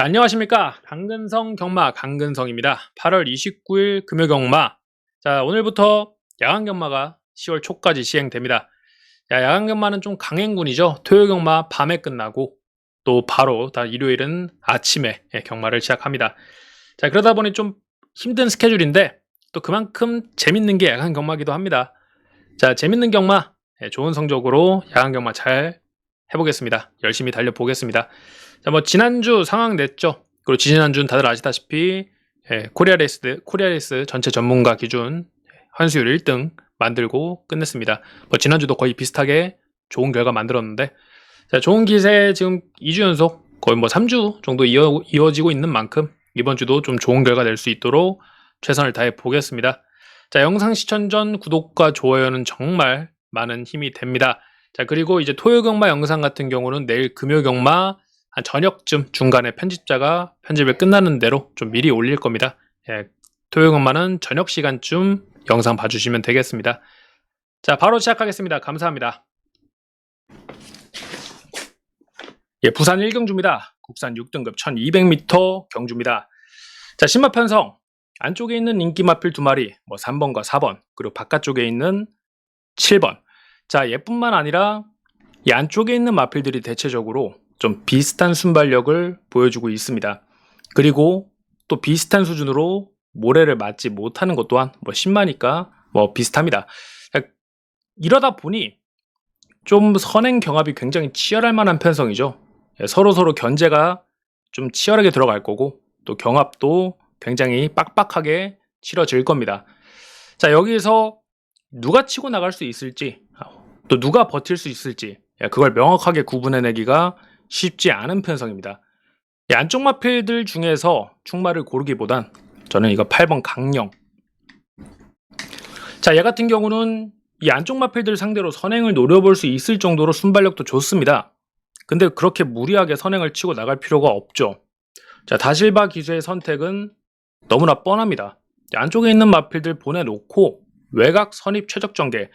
자, 안녕하십니까. 강근성 경마 강근성입니다. 8월 29일 금요 경마. 자, 오늘부터 야간 경마가 10월 초까지 시행됩니다. 자, 야간 경마는 좀 강행군이죠. 토요 경마 밤에 끝나고 또 바로 다 일요일은 아침에 예, 경마를 시작합니다. 자, 그러다 보니 좀 힘든 스케줄인데 또 그만큼 재밌는 게 야간 경마기도 합니다. 자, 재밌는 경마, 예, 좋은 성적으로 야간 경마 잘 해보겠습니다. 열심히 달려보겠습니다. 자, 뭐 지난주 상황 냈죠. 그리고 지난주는 다들 아시다시피 예, 코리아 레이스 코리아 레이스 전체 전문가 기준 환수율 1등 만들고 끝냈습니다. 뭐 지난주도 거의 비슷하게 좋은 결과 만들었는데 자, 좋은 기세 지금 2주 연속 거의 뭐 3주 정도 이어, 이어지고 있는 만큼 이번 주도 좀 좋은 결과 낼 수 있도록 최선을 다해 보겠습니다. 자, 영상 시청 전 구독과 좋아요는 정말 많은 힘이 됩니다. 자, 그리고 이제 토요 경마 영상 같은 경우는 내일 금요 경마 한 저녁쯤 중간에 편집자가 편집을 끝나는 대로 좀 미리 올릴 겁니다. 예, 토요 경마는 저녁 시간쯤 영상 봐주시면 되겠습니다. 자, 바로 시작하겠습니다. 감사합니다. 예, 부산 1경주입니다. 국산 6등급 1200m 경주입니다. 자, 신마 편성. 안쪽에 있는 인기 마필 두 마리, 뭐 3번과 4번, 그리고 바깥쪽에 있는 7번. 자, 얘뿐만 아니라 이 안쪽에 있는 마필들이 대체적으로 좀 비슷한 순발력을 보여주고 있습니다. 그리고 또 비슷한 수준으로 모래를 맞지 못하는 것 또한 뭐 10마니까 뭐 비슷합니다. 이러다 보니 좀 선행 경합이 굉장히 치열할 만한 편성이죠. 예, 서로 서로 견제가 좀 치열하게 들어갈 거고 또 경합도 굉장히 빡빡하게 치러질 겁니다. 자 여기서 누가 치고 나갈 수 있을지 또 누가 버틸 수 있을지 예, 그걸 명확하게 구분해내기가 쉽지 않은 편성입니다. 이 안쪽 마필들 중에서 충마를 고르기보단 저는 이거 8번 강령 자, 얘 같은 경우는 이 안쪽 마필들 상대로 선행을 노려볼 수 있을 정도로 순발력도 좋습니다. 근데 그렇게 무리하게 선행을 치고 나갈 필요가 없죠. 자, 다실바 기수의 선택은 너무나 뻔합니다. 안쪽에 있는 마필들 보내놓고 외곽 선입 최적 전개.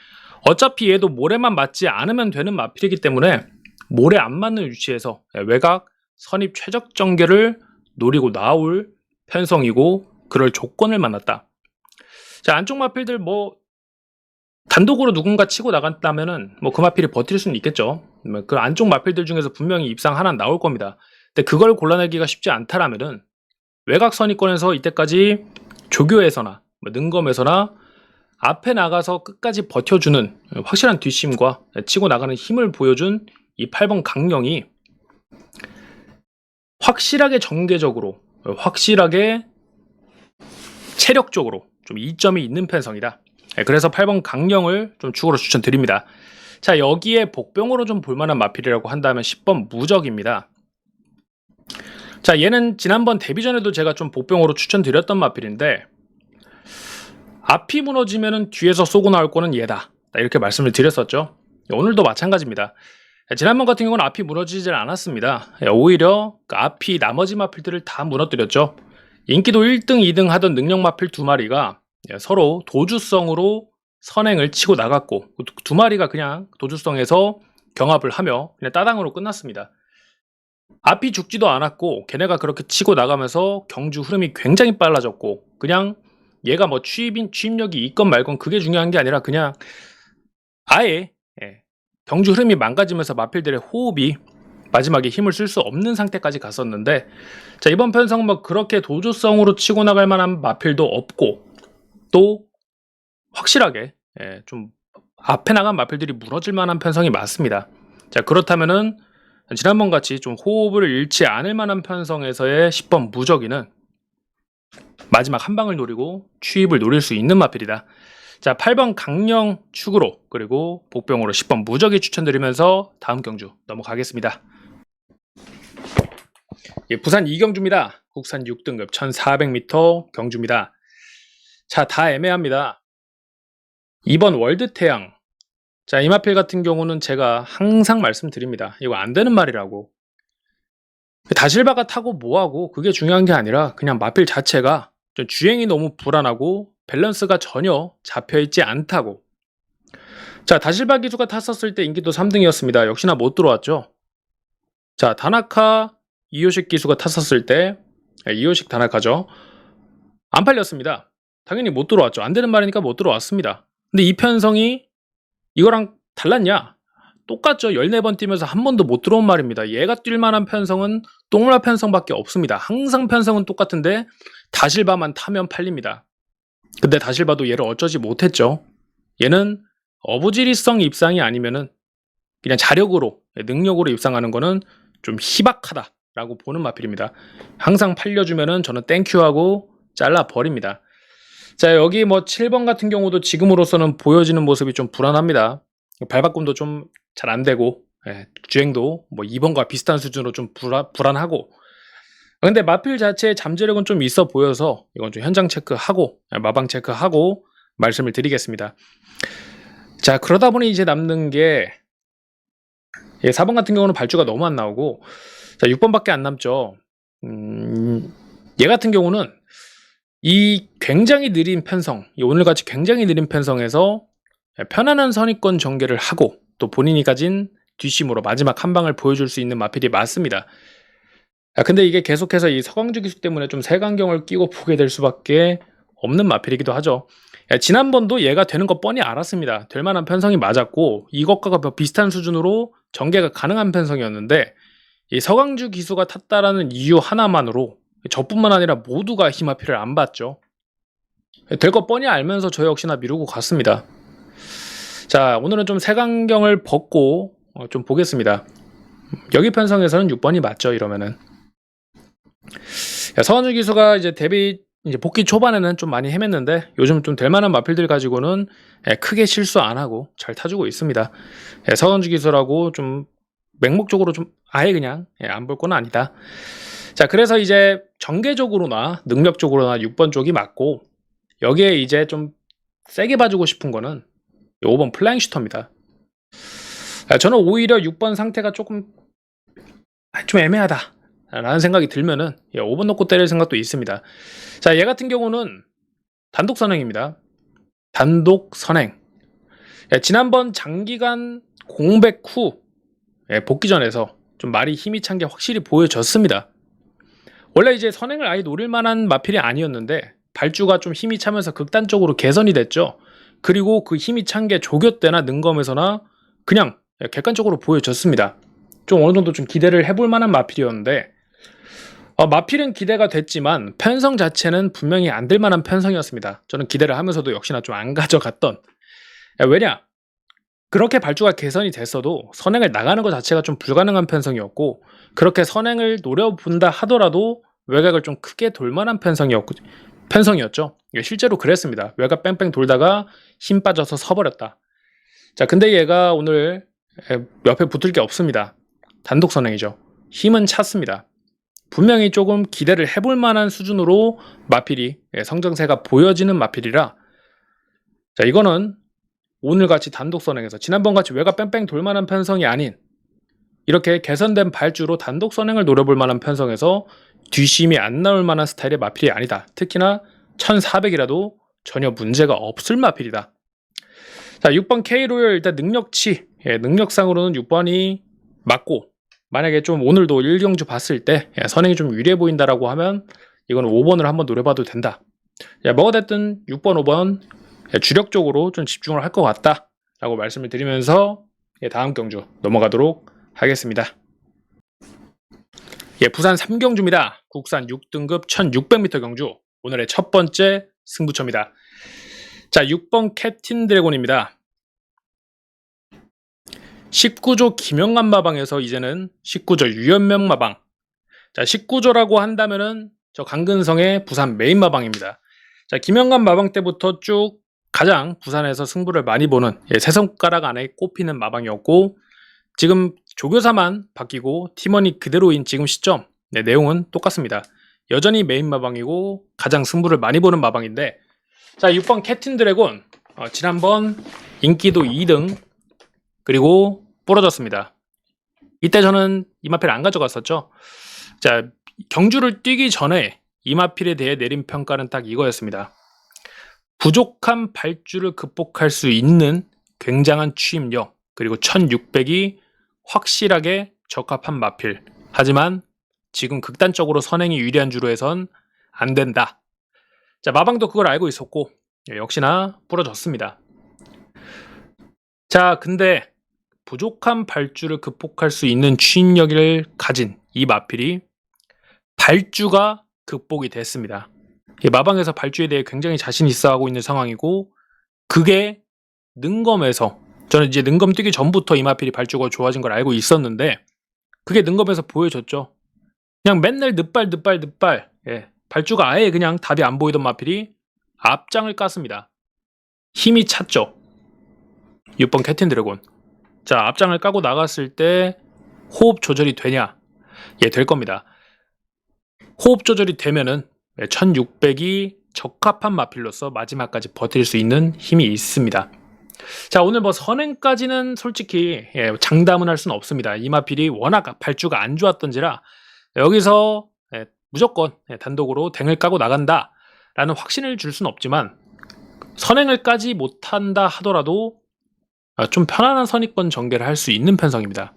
어차피 얘도 모래만 맞지 않으면 되는 마필이기 때문에 모래 안 맞는 위치에서 외곽 선입 최적 전개를 노리고 나올 편성이고 그럴 조건을 만났다. 자, 안쪽 마필들 뭐 단독으로 누군가 치고 나간다면은 뭐 그 마필이 버틸 수는 있겠죠. 뭐그 안쪽 마필들 중에서 분명히 입상 하나 나올 겁니다. 근데 그걸 골라내기가 쉽지 않다라면은 외곽 선입권에서 이때까지 조교에서나 뭐 능검에서나 앞에 나가서 끝까지 버텨주는 확실한 뒷심과 치고 나가는 힘을 보여준 이 8번 강령이 확실하게 전개적으로 확실하게 체력적으로 좀 이점이 있는 편성이다. 네, 그래서 8번 강령을 좀 추가로 추천드립니다. 자 여기에 복병으로 좀 볼만한 마필이라고 한다면 10번 무적입니다. 자 얘는 지난번 데뷔 전에도 제가 좀 복병으로 추천드렸던 마필인데 앞이 무너지면은 뒤에서 쏘고 나올 거는 얘다 이렇게 말씀을 드렸었죠. 오늘도 마찬가지입니다. 지난번 같은 경우는 앞이 무너지질 않았습니다. 오히려 그 앞이 나머지 마필들을 다 무너뜨렸죠. 인기도 1등, 2등 하던 능력 마필 두 마리가 서로 도주성으로 선행을 치고 나갔고 두 마리가 그냥 도주성에서 경합을 하며 그냥 따당으로 끝났습니다. 앞이 죽지도 않았고 걔네가 그렇게 치고 나가면서 경주 흐름이 굉장히 빨라졌고 그냥 얘가 뭐 취입인 취입력이 있건 말건 그게 중요한 게 아니라 그냥 아예 예, 경주 흐름이 망가지면서 마필들의 호흡이 마지막에 힘을 쓸 수 없는 상태까지 갔었는데 자 이번 편성 뭐 그렇게 도주성으로 치고 나갈 만한 마필도 없고 또 확실하게 예, 좀 앞에 나간 마필들이 무너질 만한 편성이 맞습니다. 자 그렇다면은 지난번 같이 좀 호흡을 잃지 않을 만한 편성에서의 10번 무적이는 마지막 한 방을 노리고 취입을 노릴 수 있는 마필이다. 자, 8번 강령 축으로 그리고 복병으로 10번 무적이 추천드리면서 다음 경주 넘어가겠습니다. 예, 부산 2경주입니다. 국산 6등급 1400m 경주입니다. 자, 다 애매합니다. 2번 월드 태양. 자, 이 마필 같은 경우는 제가 항상 말씀드립니다. 이거 안 되는 말이라고. 다실바가 타고 뭐하고 그게 중요한 게 아니라 그냥 마필 자체가 주행이 너무 불안하고 밸런스가 전혀 잡혀있지 않다고. 자, 다실바 기수가 탔었을 때 인기도 3등이었습니다. 역시나 못 들어왔죠. 자, 다나카 이호식 기수가 탔었을 때 예, 이호식 단학하죠. 안 팔렸습니다. 당연히 못 들어왔죠. 안 되는 말이니까 못 들어왔습니다. 근데 이 편성이 이거랑 달랐냐? 똑같죠. 14번 뛰면서 한 번도 못 들어온 말입니다. 얘가 뛸 만한 편성은 똥라 편성밖에 없습니다. 항상 편성은 똑같은데 다실바만 타면 팔립니다. 근데 다실바도 얘를 어쩌지 못했죠. 얘는 어부지리성 입상이 아니면은 그냥 자력으로 능력으로 입상하는 거는 좀 희박하다라고 보는 마필입니다. 항상 팔려주면은 저는 땡큐하고 잘라 버립니다. 자 여기 뭐 7번 같은 경우도 지금으로서는 보여지는 모습이 좀 불안합니다. 발바꿈도 좀 잘 안 되고 예, 주행도 뭐 2번과 비슷한 수준으로 좀 불안, 불안하고 근데 마필 자체의 잠재력은 좀 있어 보여서 이건 좀 현장 체크하고 예, 마방 체크하고 말씀을 드리겠습니다. 자 그러다 보니 이제 남는 게 예, 4번 같은 경우는 발주가 너무 안 나오고 자 6번밖에 안 남죠. 음, 얘 같은 경우는 이 굉장히 느린 편성, 이 오늘같이 굉장히 느린 편성에서 편안한 선입권 전개를 하고 또 본인이 가진 뒷심으로 마지막 한 방을 보여줄 수 있는 마필이 맞습니다. 아, 근데 이게 계속해서 이 서광주 기수 때문에 좀 색안경을 끼고 보게 될 수밖에 없는 마필이기도 하죠. 야, 지난번도 얘가 되는 거 뻔히 알았습니다. 될 만한 편성이 맞았고 이것과 비슷한 수준으로 전개가 가능한 편성이었는데 이 서광주 기수가 탔다라는 이유 하나만으로 저뿐만 아니라 모두가 희마필을 안 봤죠. 될 거 뻔히 알면서 저 역시나 미루고 갔습니다. 자, 오늘은 좀 색안경을 벗고 어, 좀 보겠습니다. 여기 편성에서는 6번이 맞죠, 이러면은. 야, 서원주 기수가 이제 데뷔 이제 복귀 초반에는 좀 많이 헤맸는데 요즘 좀 될 만한 마필들 가지고는 예, 크게 실수 안 하고 잘 타주고 있습니다. 예, 서원주 기수라고 좀 맹목적으로 좀 아예 그냥 예, 안볼 건 아니다. 자, 그래서 이제 전개적으로나 능력적으로나 6번 쪽이 맞고 여기에 이제 좀 세게 봐주고 싶은 거는 5번 플라잉 슈터입니다. 아, 저는 오히려 6번 상태가 조금 아, 좀 애매하다. 라는 생각이 들면은 5번 놓고 때릴 생각도 있습니다. 자, 얘 같은 경우는 단독 선행입니다. 단독 선행. 예, 지난번 장기간 공백 후 예, 복귀전에서 좀 말이 힘이 찬 게 확실히 보여졌습니다. 원래 이제 선행을 아예 노릴 만한 마필이 아니었는데 발주가 좀 힘이 차면서 극단적으로 개선이 됐죠. 그리고 그 힘이 찬 게 조교 때나 능검에서나 그냥 객관적으로 보여졌습니다. 좀 어느 정도 좀 기대를 해볼 만한 마필이었는데 어, 마필은 기대가 됐지만 편성 자체는 분명히 안 될 만한 편성이었습니다. 저는 기대를 하면서도 역시나 좀 안 가져갔던 야, 왜냐 그렇게 발주가 개선이 됐어도 선행을 나가는 것 자체가 좀 불가능한 편성이었고 그렇게 선행을 노려본다 하더라도 외곽을 좀 크게 돌 만한 편성이었고 편성이었죠. 실제로 그랬습니다. 외곽 뺑뺑 돌다가 힘 빠져서 서버렸다. 자, 근데 얘가 오늘 옆에 붙을 게 없습니다. 단독 선행이죠. 힘은 찼습니다. 분명히 조금 기대를 해볼 만한 수준으로 마필이 성장세가 보여지는 마필이라 자 이거는 오늘같이 단독 선행에서 지난번같이 외곽 뺑뺑 돌만한 편성이 아닌 이렇게 개선된 발주로 단독 선행을 노려볼 만한 편성에서 뒷심이 안 나올 만한 스타일의 마필이 아니다. 특히나 1400이라도 전혀 문제가 없을 마필이다. 자, 6번 K로열 일단 능력치, 예, 능력상으로는 6번이 맞고 만약에 좀 오늘도 1경주 봤을 때 예, 선행이 좀 유리해 보인다라고 하면 이건 5번을 한번 노려봐도 된다. 예, 뭐가 됐든 6번, 5번 예, 주력적으로 좀 집중을 할 것 같다. 라고 말씀을 드리면서 예, 다음 경주 넘어가도록 하겠습니다. 예, 부산 3경주입니다. 국산 6등급 1600m 경주. 오늘의 첫 번째 승부처입니다. 자, 6번 캡틴 드래곤입니다. 19조 김영관 마방에서 이제는 19조 유연명 마방. 자, 19조라고 한다면은 저 강근성의 부산 메인 마방입니다. 자, 김영관 마방 때부터 쭉 가장 부산에서 승부를 많이 보는 예, 세 손가락 안에 꼽히는 마방이었고 지금 조교사만 바뀌고 팀원이 그대로인 지금 시점 네, 내용은 똑같습니다. 여전히 메인 마방이고 가장 승부를 많이 보는 마방인데 자 6번 캡틴 드래곤 어, 지난번 인기도 2등 그리고 부러졌습니다. 이때 저는 이마필 안 가져갔었죠. 자 경주를 뛰기 전에 이마필에 대해 내린 평가는 딱 이거였습니다. 부족한 발주를 극복할 수 있는 굉장한 추임력 그리고 1600이 확실하게 적합한 마필 하지만 지금 극단적으로 선행이 유리한 주로 해선 안 된다. 자, 마방도 그걸 알고 있었고 예, 역시나 부러졌습니다. 자, 근데 부족한 발주를 극복할 수 있는 추진력을 가진 이 마필이 발주가 극복이 됐습니다. 이 마방에서 발주에 대해 굉장히 자신 있어 하고 있는 상황이고 그게 능검에서 저는 이제 능검 뛰기 전부터 이 마필이 발주가 좋아진 걸 알고 있었는데 그게 능검에서 보여줬죠. 그냥 맨날 늑발 늑발 늑발 예, 발주가 아예 그냥 답이 안 보이던 마필이 앞장을 깠습니다. 힘이 찼죠. 6번 캡틴 드래곤. 자, 앞장을 까고 나갔을 때 호흡 조절이 되냐? 예, 될 겁니다. 호흡 조절이 되면은 1600이 적합한 마필로서 마지막까지 버틸 수 있는 힘이 있습니다. 자, 오늘 뭐 선행까지는 솔직히 예, 장담은 할 수는 없습니다. 이 마필이 워낙 발주가 안 좋았던지라 여기서 예, 무조건 예, 단독으로 댕을 까고 나간다 라는 확신을 줄 수는 없지만 선행을 까지 못한다 하더라도 아, 좀 편안한 선입권 전개를 할 수 있는 편성입니다.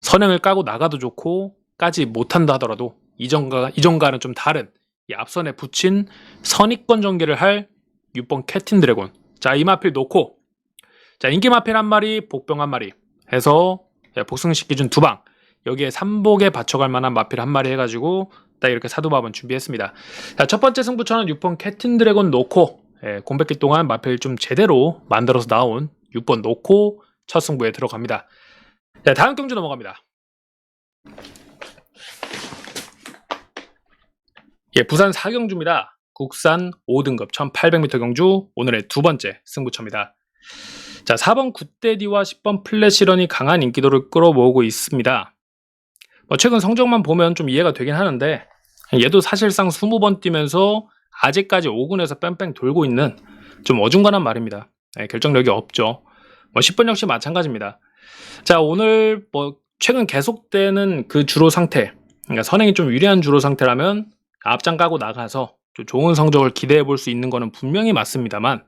선행을 까고 나가도 좋고 까지 못한다 하더라도 이전과 이전과는 좀 다른 이 앞선에 붙인 선입권 전개를 할 6번 캡틴 드래곤. 자, 이 마필 놓고 자, 인기 마필 한 마리, 복병 한 마리 해서 예, 복승식 기준 두 방. 여기에 삼복에 받쳐갈 만한 마필 한 마리 해가지고 딱 이렇게 사도밥은 준비했습니다. 자, 첫 번째 승부처는 6번 캡틴 드래곤 놓고 예, 공백기 동안 마필 좀 제대로 만들어서 나온 6번 놓고 첫 승부에 들어갑니다. 자, 다음 경주 넘어갑니다. 예, 부산 4경주입니다. 국산 5등급 1800m 경주 오늘의 두 번째 승부처입니다. 자, 4번 굿데디와 10번 플래시런이 강한 인기도를 끌어모으고 있습니다. 뭐 최근 성적만 보면 좀 이해가 되긴 하는데 얘도 사실상 20번 뛰면서 아직까지 5군에서 뺑뺑 돌고 있는 좀 어중간한 말입니다. 네, 결정력이 없죠. 뭐 10번 역시 마찬가지입니다. 자, 오늘 뭐 최근 계속되는 그 주로 상태, 그러니까 선행이 좀 유리한 주로 상태라면 앞장 까고 나가서 좀 좋은 성적을 기대해 볼 수 있는 거는 분명히 맞습니다만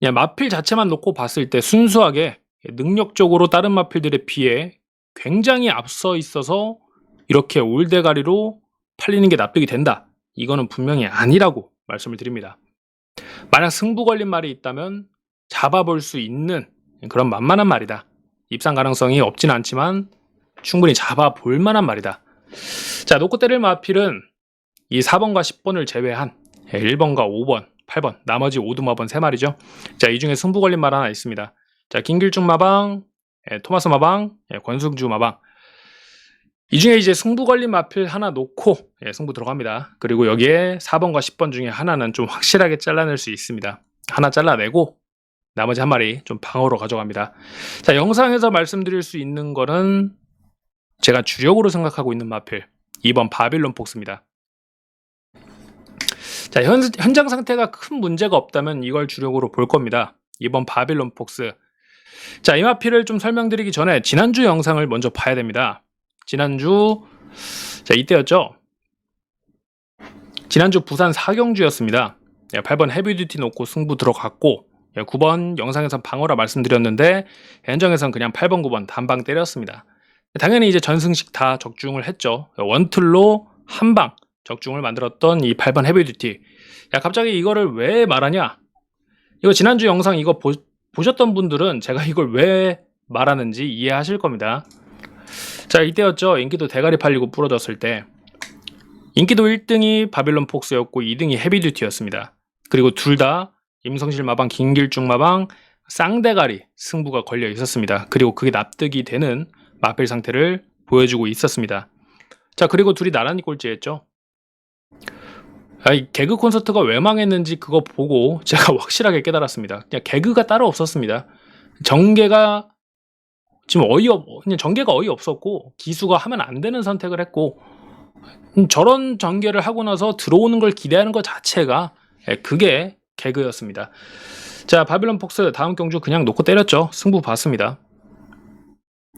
그냥 마필 자체만 놓고 봤을 때 순수하게 능력적으로 다른 마필들에 비해 굉장히 앞서 있어서 이렇게 올대가리로 팔리는 게 납득이 된다. 이거는 분명히 아니라고 말씀을 드립니다. 만약 승부 걸린 말이 있다면 잡아볼 수 있는 그런 만만한 말이다. 입상 가능성이 없진 않지만 충분히 잡아볼 만한 말이다. 자, 놓고 때릴 마필은 이 4번과 10번을 제외한 1번과 5번, 8번, 나머지 오두마번 3마리죠. 자, 이 중에 승부 걸린 말 하나 있습니다. 자, 김길중 마방, 예, 토마스 마방, 예, 권승주 마방. 이 중에 이제 승부 걸린 마필 하나 놓고 예, 승부 들어갑니다. 그리고 여기에 4번과 10번 중에 하나는 좀 확실하게 잘라낼 수 있습니다. 하나 잘라내고 나머지 한 마리 좀 방어로 가져갑니다. 자, 영상에서 말씀드릴 수 있는 거는 제가 주력으로 생각하고 있는 마필 2번 바빌론 폭스입니다. 자, 현, 현장 상태가 큰 문제가 없다면 이걸 주력으로 볼 겁니다. 2번 바빌론 폭스. 자, 이 마필을 좀 설명드리기 전에 지난주 영상을 먼저 봐야 됩니다. 지난주 자, 이때였죠. 지난주 부산 4경주였습니다. 8번 헤비듀티 놓고 승부 들어갔고 9번 영상에선 방어라 말씀드렸는데 현장에선 그냥 8번 9번 단방 때렸습니다. 당연히 이제 전승식 다 적중을 했죠. 원틀로 한 방 적중을 만들었던 이 8번 헤비듀티. 야 갑자기 이거를 왜 말하냐? 이거 지난주 영상 이거 보, 보셨던 분들은 제가 이걸 왜 말하는지 이해하실 겁니다. 자 이때였죠. 인기도 대가리 팔리고 부러졌을 때 인기도 1등이 바빌론 폭스였고 2등이 헤비듀티였습니다. 그리고 둘 다 임성실 마방, 김길중 마방, 쌍대가리 승부가 걸려 있었습니다. 그리고 그게 납득이 되는 마필 상태를 보여주고 있었습니다. 자 그리고 둘이 나란히 꼴찌했죠. 아니, 개그 콘서트가 왜 망했는지 그거 보고 제가 확실하게 깨달았습니다. 그냥 개그가 따로 없었습니다. 전개가 지금 어이없, 그냥 전개가 어이없었고, 기수가 하면 안 되는 선택을 했고, 음, 저런 전개를 하고 나서 들어오는 걸 기대하는 것 자체가, 예, 그게 개그였습니다. 자, 바빌론 폭스 다음 경주 그냥 놓고 때렸죠. 승부 봤습니다.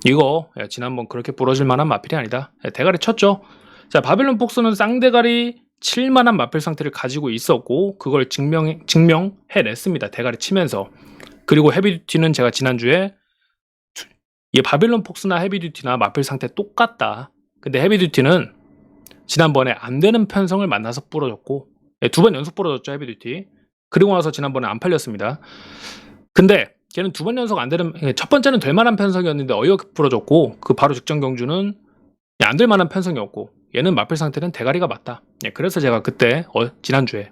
이거, 예, 지난번 그렇게 부러질 만한 마필이 아니다. 예, 대가리 쳤죠. 자, 바빌론 폭스는 쌍대가리 칠만한 마필 상태를 가지고 있었고 그걸 증명 증명해냈습니다. 대가리 치면서 그리고 헤비듀티는 제가 지난주에 이 바빌론 폭스나 헤비듀티나 마필 상태 똑같다. 근데 헤비듀티는 지난번에 안 되는 편성을 만나서 부러졌고 두번 연속 부러졌죠 헤비듀티. 그리고 나서 지난번에 안 팔렸습니다. 근데 걔는 두 번 연속 안 되는 예, 첫 번째는 될 만한 편성이었는데 어이없게 부러졌고 그 바로 직전 경주는 안 될 만한 편성이었고 얘는 마필 상태는 대가리가 맞다. 예, 그래서 제가 그때 어, 지난주에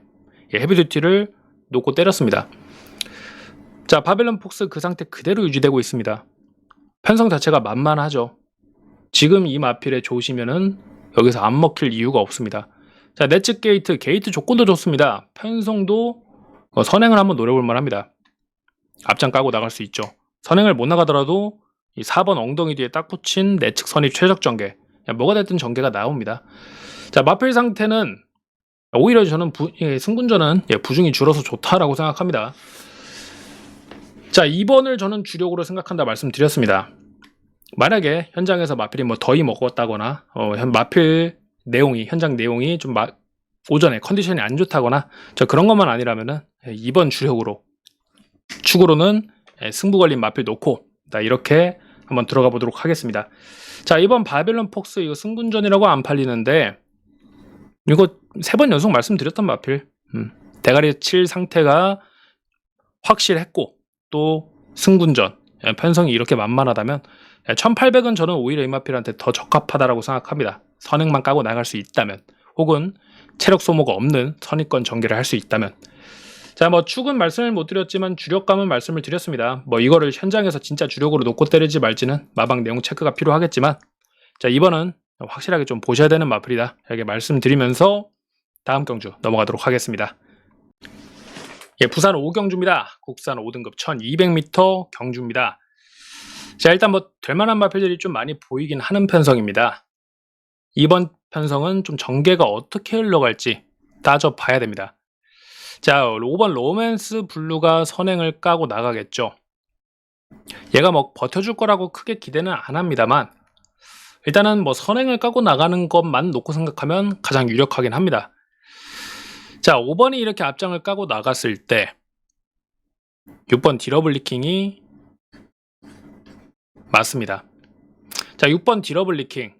예, 헤비듀티를 놓고 때렸습니다. 자 바벨론 폭스 그 상태 그대로 유지되고 있습니다. 편성 자체가 만만하죠. 지금 이 마필에 좋으시면은 여기서 안 먹힐 이유가 없습니다. 자 넷츠 게이트 게이트 조건도 좋습니다. 편성도 어, 선행을 한번 노려볼 만합니다. 앞장 까고 나갈 수 있죠. 선행을 못 나가더라도 이 4번 엉덩이 뒤에 딱 붙인 내측 선입 최적 전개 뭐가 됐든 전개가 나옵니다. 자 마필 상태는 오히려 저는 부, 예, 승분전은 예, 부중이 줄어서 좋다라고 생각합니다. 자 2번을 저는 주력으로 생각한다 말씀드렸습니다. 만약에 현장에서 마필이 뭐 더위 먹었다거나 어, 현- 마필 내용이 현장 내용이 좀 마- 오전에 컨디션이 안 좋다거나 저 그런 것만 아니라면은 예, 2번 주력으로 축으로는 예, 승부 걸린 마필 놓고 자, 이렇게 한번 들어가 보도록 하겠습니다. 자 이번 바벨론 폭스 이거 승분전이라고 안 팔리는데 이거 세 번 연속 말씀드렸던 마필 음, 대가리 칠 상태가 확실했고 또 승군전 예, 편성이 이렇게 만만하다면 1800은 저는 오히려 이 마필한테 더 적합하다라고 생각합니다. 선행만 까고 나갈 수 있다면 혹은 체력 소모가 없는 선입권 전개를 할 수 있다면 자, 뭐 축은 말씀을 못 드렸지만 주력감은 말씀을 드렸습니다. 뭐 이거를 현장에서 진짜 주력으로 놓고 때리지 말지는 마방 내용 체크가 필요하겠지만 자, 이번은 확실하게 좀 보셔야 되는 마플이다. 이렇게 말씀드리면서 다음 경주 넘어가도록 하겠습니다. 예, 부산 5경주입니다. 국산 5등급 1200m 경주입니다. 자, 일단 뭐 될 만한 마필들이 좀 많이 보이긴 하는 편성입니다. 이번 편성은 좀 전개가 어떻게 흘러갈지 따져봐야 됩니다. 자, 5번 로맨스 블루가 선행을 까고 나가겠죠. 얘가 뭐 버텨줄 거라고 크게 기대는 안 합니다만 일단은 뭐 선행을 까고 나가는 것만 놓고 생각하면 가장 유력하긴 합니다. 자, 5번이 이렇게 앞장을 까고 나갔을 때 6번 디러블리킹이 맞습니다. 자, 6번 디러블리킹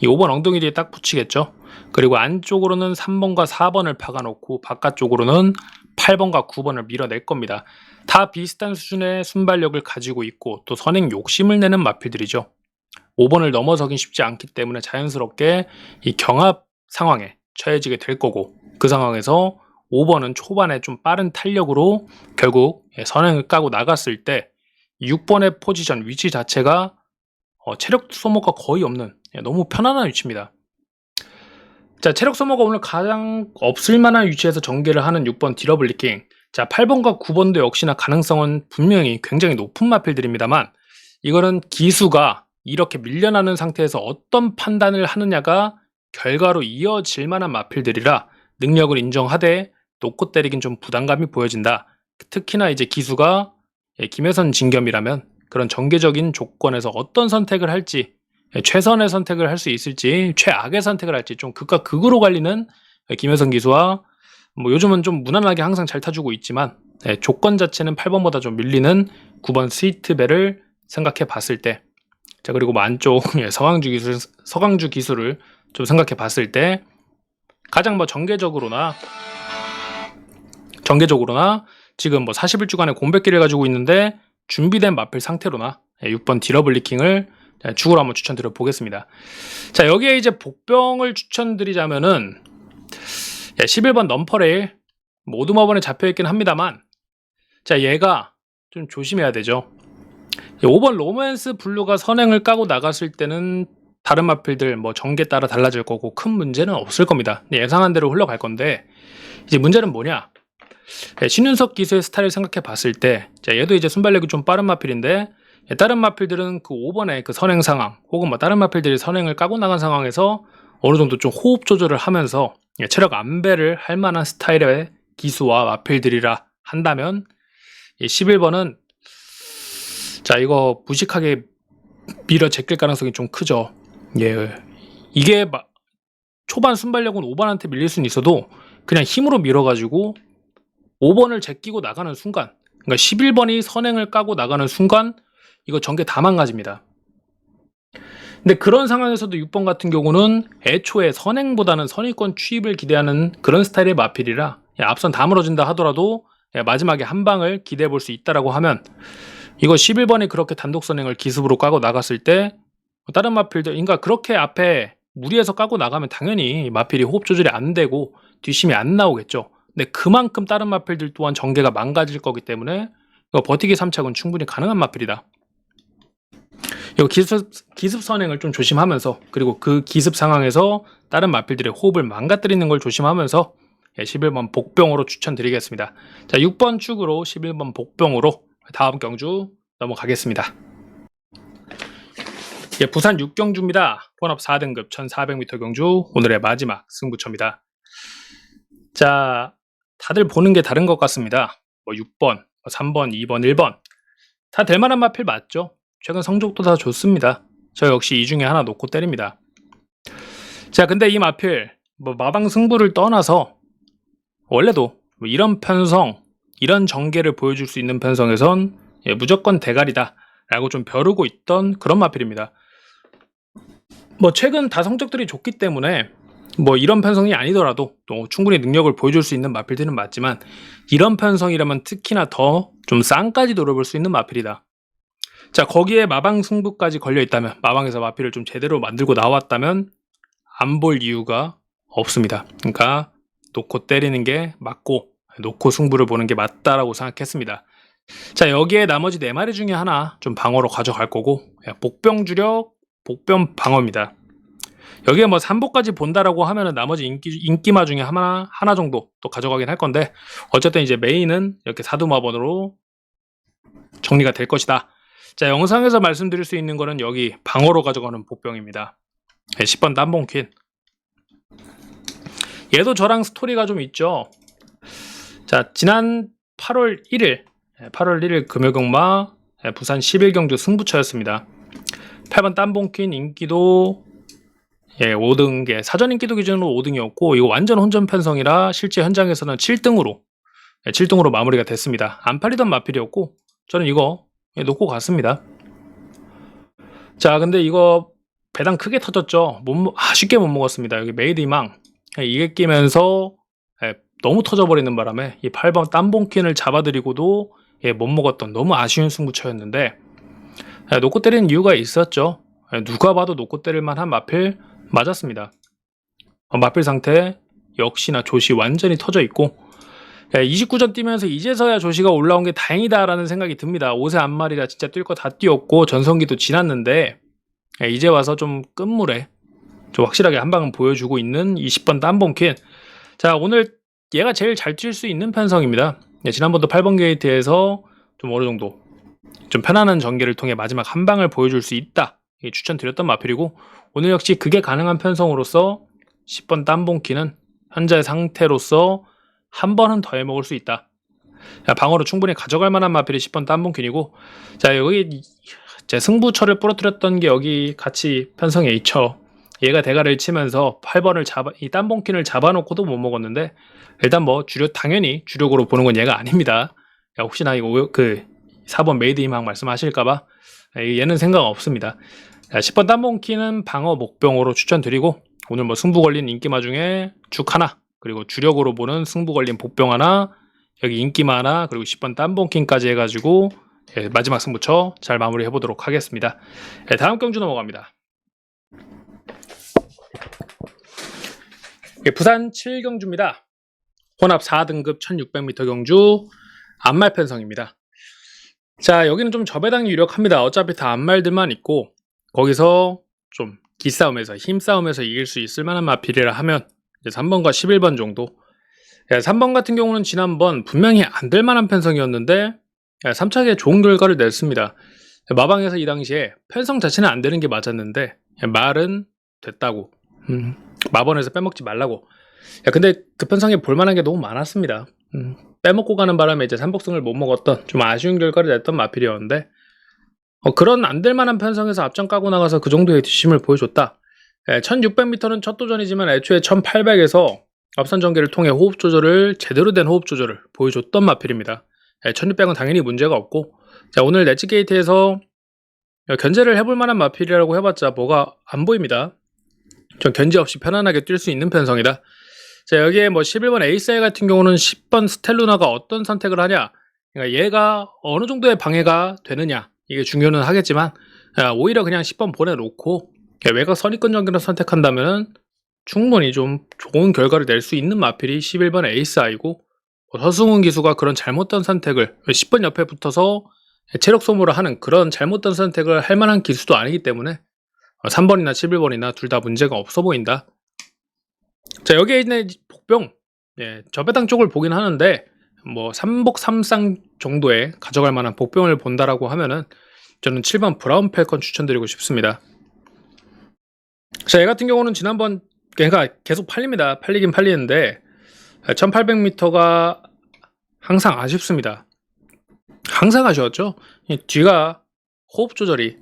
이 5번 엉덩이 뒤에 딱 붙이겠죠. 그리고 안쪽으로는 3번과 4번을 박아놓고 바깥쪽으로는 8번과 9번을 밀어낼 겁니다. 다 비슷한 수준의 순발력을 가지고 있고 또 선행 욕심을 내는 마필들이죠. 5번을 넘어서긴 쉽지 않기 때문에 자연스럽게 이 경합 상황에 처해지게 될 거고 그 상황에서 5번은 초반에 좀 빠른 탄력으로 결국 예, 선행을 까고 나갔을 때 6번의 포지션 위치 자체가 어, 체력 소모가 거의 없는 예, 너무 편안한 위치입니다. 자, 체력 소모가 오늘 가장 없을 만한 위치에서 전개를 하는 6번 디러블리킹. 자, 8번과 9번도 역시나 가능성은 분명히 굉장히 높은 마필들입니다만 이거는 기수가 이렇게 밀려나는 상태에서 어떤 판단을 하느냐가 결과로 이어질 만한 마필들이라 능력을 인정하되 놓고 때리긴 좀 부담감이 보여진다. 특히나 이제 기수가 예, 김혜선 진겸이라면 그런 전개적인 조건에서 어떤 선택을 할지 예, 최선의 선택을 할 수 있을지 최악의 선택을 할지 좀 극과 극으로 갈리는 김혜선 기수와 뭐 요즘은 좀 무난하게 항상 잘 타주고 있지만 예, 조건 자체는 8번보다 좀 밀리는 9번 스위트벨을 생각해 봤을 때 자 그리고 뭐 안쪽 예, 서강주 기술 서강주 기술을 좀 생각해 봤을 때 가장 뭐 전개적으로나 전개적으로나 지금 뭐 41주간의 공백기를 가지고 있는데 준비된 마필 상태로나 6번 디러블리킹을 축으로 한번 추천드려 보겠습니다. 자 여기에 이제 복병을 추천드리자면은 11번 넘퍼레일 모두 마번에 잡혀 있긴 합니다만 자 얘가 좀 조심해야 되죠. 5번 로맨스 블루가 선행을 까고 나갔을 때는 다른 마필들 뭐 전개 따라 달라질 거고 큰 문제는 없을 겁니다. 예상한 대로 흘러갈 건데 이제 문제는 뭐냐? 네, 신윤석 기수의 스타일을 생각해 봤을 때, 자, 얘도 이제 순발력이 좀 빠른 마필인데, 예, 다른 마필들은 그 5번의 그 선행 상황, 혹은 뭐 다른 마필들이 선행을 까고 나간 상황에서 어느 정도 좀 호흡 조절을 하면서 예, 체력 안배를 할 만한 스타일의 기수와 마필들이라 한다면, 이 11번은 자, 이거 무식하게 밀어 제낄 가능성이 좀 크죠. 예. 이게 마- 초반 순발력은 5번한테 밀릴 수는 있어도 그냥 힘으로 밀어가지고 5번을 제끼고 나가는 순간, 그러니까 11번이 선행을 까고 나가는 순간, 이거 전개 다 망가집니다. 근데 그런 상황에서도 6번 같은 경우는 애초에 선행보다는 선의권 취입을 기대하는 그런 스타일의 마필이라 야, 앞선 다 무너진다 하더라도 야, 마지막에 한 방을 기대해 볼 수 있다라고 하면 이거 11번이 그렇게 단독 선행을 기습으로 까고 나갔을 때 다른 마필들 그러니까 그렇게 앞에 무리해서 까고 나가면 당연히 마필이 호흡 조절이 안 되고 뒷심이 안 나오겠죠. 근데 그만큼 다른 마필들 또한 전개가 망가질 거기 때문에 이거 버티기 3착은 충분히 가능한 마필이다. 이거 기습, 기습 선행을 좀 조심하면서 그리고 그 기습 상황에서 다른 마필들의 호흡을 망가뜨리는 걸 조심하면서 예, 11번 복병으로 추천드리겠습니다. 자, 6번 축으로 11번 복병으로 다음 경주 넘어가겠습니다. 예, 부산 6경주입니다. 본업 4등급 1400m 경주 오늘의 마지막 승부처입니다. 자, 다들 보는 게 다른 것 같습니다. 뭐 6번, 3번, 2번, 1번 다 될 만한 마필 맞죠? 최근 성적도 다 좋습니다. 저 역시 이 중에 하나 놓고 때립니다. 자, 근데 이 마필 뭐 마방 승부를 떠나서 원래도 뭐 이런 편성, 이런 전개를 보여줄 수 있는 편성에선 예, 무조건 대가리다 라고 좀 벼르고 있던 그런 마필입니다. 뭐 최근 다 성적들이 좋기 때문에 뭐 이런 편성이 아니더라도 또 충분히 능력을 보여줄 수 있는 마필들은 맞지만 이런 편성이라면 특히나 더 좀 쌍까지 노려볼 수 있는 마필이다. 자 거기에 마방 승부까지 걸려 있다면 마방에서 마필을 좀 제대로 만들고 나왔다면 안 볼 이유가 없습니다. 그러니까 놓고 때리는 게 맞고 놓고 승부를 보는 게 맞다라고 생각했습니다. 자 여기에 나머지 네 마리 중에 하나 좀 방어로 가져갈 거고 예, 복병 주력 복병 방어입니다. 여기에 뭐 3보까지 본다라고 하면은 나머지 인기, 인기마 중에 하나, 하나 정도 또 가져가긴 할 건데, 어쨌든 이제 메인은 이렇게 사두마번으로 정리가 될 것이다. 자, 영상에서 말씀드릴 수 있는 거는 여기 방어로 가져가는 복병입니다. 10번 땀봉퀸. 얘도 저랑 스토리가 좀 있죠. 자, 지난 8월 1일, 8월 1일 금요경마 부산 11경주 승부처였습니다. 8번 땀봉퀸 인기도 예, 5등계 사전 인기도 기준으로 5등이었고 이거 완전 혼전 편성이라 실제 현장에서는 7등으로 예, 7등으로 마무리가 됐습니다. 안 팔리던 마필이었고 저는 이거 예, 놓고 갔습니다. 자, 근데 이거 배당 크게 터졌죠. 못, 먹- 아, 쉽게 못 먹었습니다. 여기 메이드 희망 예, 이게 끼면서 예, 너무 터져버리는 바람에 이 8번 땀봉킨을 잡아드리고도 예, 못 먹었던 너무 아쉬운 승부처였는데 예, 놓고 때리는 이유가 있었죠. 예, 누가 봐도 놓고 때릴 만한 마필 맞았습니다. 어, 마필 상태 역시나 조시 완전히 터져 있고 29전 뛰면서 이제서야 조시가 올라온 게 다행이다라는 생각이 듭니다. 5세 안말이라 진짜 뛸 거 다 뛰었고 전성기도 지났는데 예, 이제 와서 좀 끝물에 좀 확실하게 한 방은 보여주고 있는 20번 땀봉킨 자 오늘 얘가 제일 잘 뛸 수 있는 편성입니다. 예, 지난번도 8번 게이트에서 좀 어느 정도 좀 편안한 전개를 통해 마지막 한 방을 보여줄 수 있다. 예, 추천드렸던 마필이고 오늘 역시 그게 가능한 편성으로서 10번 땀봉키는 현재 상태로서 한 번은 더 해먹을 수 있다. 야, 방어로 충분히 가져갈 만한 마필이 10번 땀봉킨이고 자 여기 이- 제 승부처를 부러뜨렸던 게 여기 같이 편성에 있죠. 얘가 대가를 치면서 8번을 잡아 이 땀봉킨을 잡아놓고도 못 먹었는데 일단 뭐 주력 당연히 주력으로 보는 건 얘가 아닙니다. 야, 혹시나 이거 오- 그 4번 메이드 희망 말씀하실까봐 얘는 생각 없습니다. 자, 10번 땀봉키는 방어 목병으로 추천드리고 오늘 뭐 승부 걸린 인기마 중에 죽 하나 그리고 주력으로 보는 승부 걸린 복병 하나 여기 인기마 하나 그리고 10번 땀봉킹까지 해가지고 예, 마지막 승부처 잘 마무리해 보도록 하겠습니다. 예, 다음 경주 넘어갑니다. 예, 부산 7경주입니다. 혼합 4등급 1600m 경주 안말 편성입니다. 자 여기는 좀 저배당이 유력합니다. 어차피 다 안말들만 있고 거기서 좀 기싸움에서 힘싸움에서 이길 수 있을 만한 마필이라 하면 이제 3번과 11번 정도. 예, 3번 같은 경우는 지난번 분명히 안 될 만한 편성이었는데 3차기에 좋은 결과를 냈습니다. 예, 마방에서 이 당시에 편성 자체는 안 되는 게 맞았는데 예, 말은 됐다고. 음, 마번에서 빼먹지 말라고. 야, 근데 그 편성에 볼만한 게 너무 많았습니다. 음, 빼먹고 가는 바람에 이제 삼복승을 못 먹었던 좀 아쉬운 결과를 냈던 마필이었는데 어, 그런 안 될 만한 편성에서 앞전 까고 나가서 그 정도의 뒷심을 보여줬다. 예, 1600m는 첫 도전이지만 애초에 1800에서 앞선 전개를 통해 호흡 조절을 제대로 된 호흡 조절을 보여줬던 마필입니다. 예, 1600은 당연히 문제가 없고 자, 오늘 넷지 게이트에서 견제를 해볼 만한 마필이라고 해봤자 뭐가 안 보입니다. 전 견제 없이 편안하게 뛸 수 있는 편성이다. 자, 여기에 뭐 11번 에이사이 같은 경우는 10번 스텔루나가 어떤 선택을 하냐. 그러니까 얘가 어느 정도의 방해가 되느냐. 이게 중요는 하겠지만, 아, 오히려 그냥 10번 보내놓고, 외곽 선입권 전기를 선택한다면 충분히 좀 좋은 결과를 낼 수 있는 마필이 11번 에이스아이고, 뭐 서승훈 기수가 그런 잘못된 선택을 10번 옆에 붙어서 체력 소모를 하는 그런 잘못된 선택을 할 만한 기수도 아니기 때문에 3번이나 11번이나 둘 다 문제가 없어 보인다. 자, 여기에 있는 복병, 예, 저배당 쪽을 보긴 하는데, 뭐, 삼복 삼상 정도의 가져갈 만한 복병을 본다라고 하면은, 저는 7번 브라운 펠컨 추천드리고 싶습니다. 자, 얘 같은 경우는 지난번, 걔가 계속 팔립니다. 팔리긴 팔리는데, 1800m가 항상 아쉽습니다. 항상 아쉬웠죠? 이 뒤가 호흡 조절이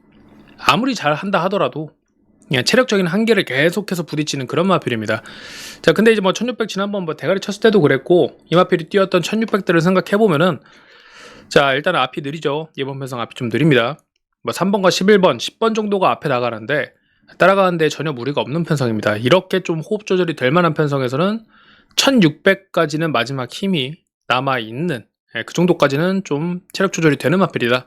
아무리 잘 한다 하더라도 그냥 체력적인 한계를 계속해서 부딪히는 그런 마필입니다. 자, 근데 이제 뭐 1600 지난번 뭐 대가리 쳤을 때도 그랬고 이 마필이 뛰었던 1600대를 생각해 보면은 자, 일단 앞이 느리죠. 이번 편성 앞이 좀 느립니다. 뭐 3번과 11번, 10번 정도가 앞에 나가는데 따라가는데 전혀 무리가 없는 편성입니다. 이렇게 좀 호흡 조절이 될 만한 편성에서는 1600까지는 마지막 힘이 남아 있는 예, 그 정도까지는 좀 체력 조절이 되는 마필이다.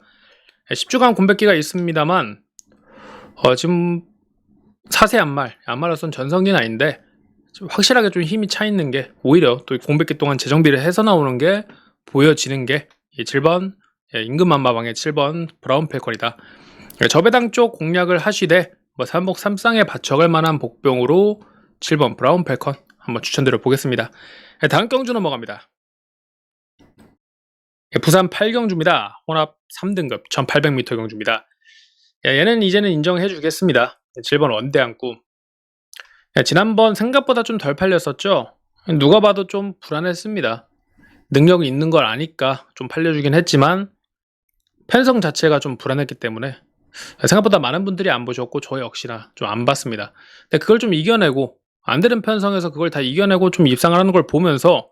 10주간 공백기가 있습니다만 어, 지금 사세 안말, 안말로선 전성기는 아닌데 좀 확실하게 좀 힘이 차 있는 게 오히려 또 공백기 동안 재정비를 해서 나오는 게 보여지는 게 이 7번 예, 임금 만마방의 7번 브라운 펠컨이다. 예, 저배당 쪽 공략을 하시되 뭐 삼복 삼상에 받쳐갈 만한 복병으로 7번 브라운 펠컨 한번 추천드려 보겠습니다. 예, 다음 경주 넘어갑니다. 예, 부산 8경주입니다. 혼합 3등급 1800m 경주입니다. 예, 얘는 이제는 인정해 주겠습니다. 7번 원대항구. 예, 지난번 생각보다 좀 덜 팔렸었죠? 누가 봐도 좀 불안했습니다. 능력이 있는 걸 아니까 좀 팔려주긴 했지만 편성 자체가 좀 불안했기 때문에 생각보다 많은 분들이 안 보셨고 저 역시나 좀 안 봤습니다. 근데 그걸 좀 이겨내고 안 되는 편성에서 그걸 다 이겨내고 좀 입상을 하는 걸 보면서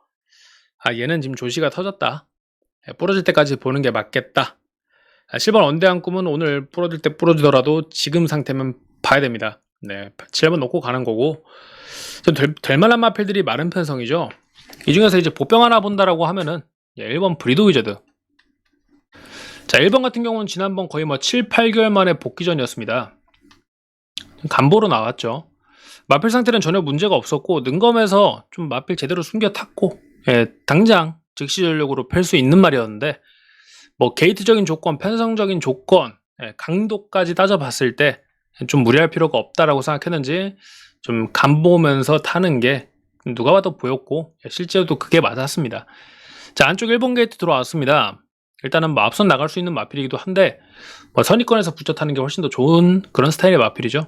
아 얘는 지금 조시가 터졌다. 예, 부러질 때까지 보는 게 맞겠다. 7번 원대한 꿈은 오늘 부러질 때 부러지더라도 지금 상태면 봐야 됩니다. 네, 7번 놓고 가는 거고 좀 될, 될 만한 마필들이 많은 편성이죠. 이 중에서 이제 보병 하나 본다라고 하면은 1번 브리드 위저드. 자, 1번 같은 경우는 지난번 거의 뭐 7, 8개월 만에 복귀전이었습니다. 간보로 나왔죠. 마필 상태는 전혀 문제가 없었고 능검에서 좀 마필 제대로 숨겨 탔고 예, 당장 즉시 전력으로 펼 수 있는 말이었는데 뭐 게이트적인 조건, 편성적인 조건, 예, 강도까지 따져봤을 때 좀 무리할 필요가 없다라고 생각했는지 좀 간보면서 타는 게 누가 봐도 보였고 예, 실제로도 그게 맞았습니다. 자 안쪽 1번 게이트 들어왔습니다. 일단은 뭐 앞선 나갈 수 있는 마필이기도 한데 뭐 선입권에서 붙여 타는 게 훨씬 더 좋은 그런 스타일의 마필이죠.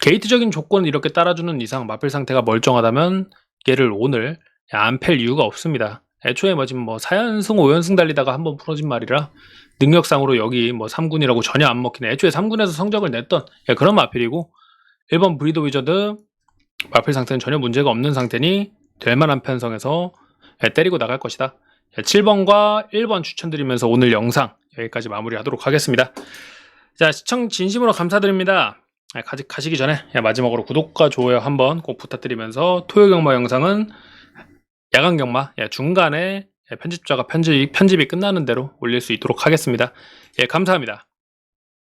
게이트적인 조건을 이렇게 따라주는 이상 마필 상태가 멀쩡하다면 얘를 오늘 안 팰 이유가 없습니다. 애초에 뭐 지금 뭐 4연승, 5연승 달리다가 한번 풀어진 말이라 능력상으로 여기 뭐 3군이라고 전혀 안 먹히네. 애초에 3군에서 성적을 냈던 예, 그런 마필이고 1번 브리더 위저드 마필 상태는 전혀 문제가 없는 상태니 될 만한 편성에서 예, 때리고 나갈 것이다. 예, 7번과 1번 추천드리면서 오늘 영상 여기까지 마무리하도록 하겠습니다. 자 시청 진심으로 감사드립니다. 예, 가시, 가시기 전에 예, 마지막으로 구독과 좋아요 한번 꼭 부탁드리면서 토요 경마 영상은 야간 경마 예, 중간에 예, 편집자가 편집, 편집이 끝나는 대로 올릴 수 있도록 하겠습니다. 예, 감사합니다.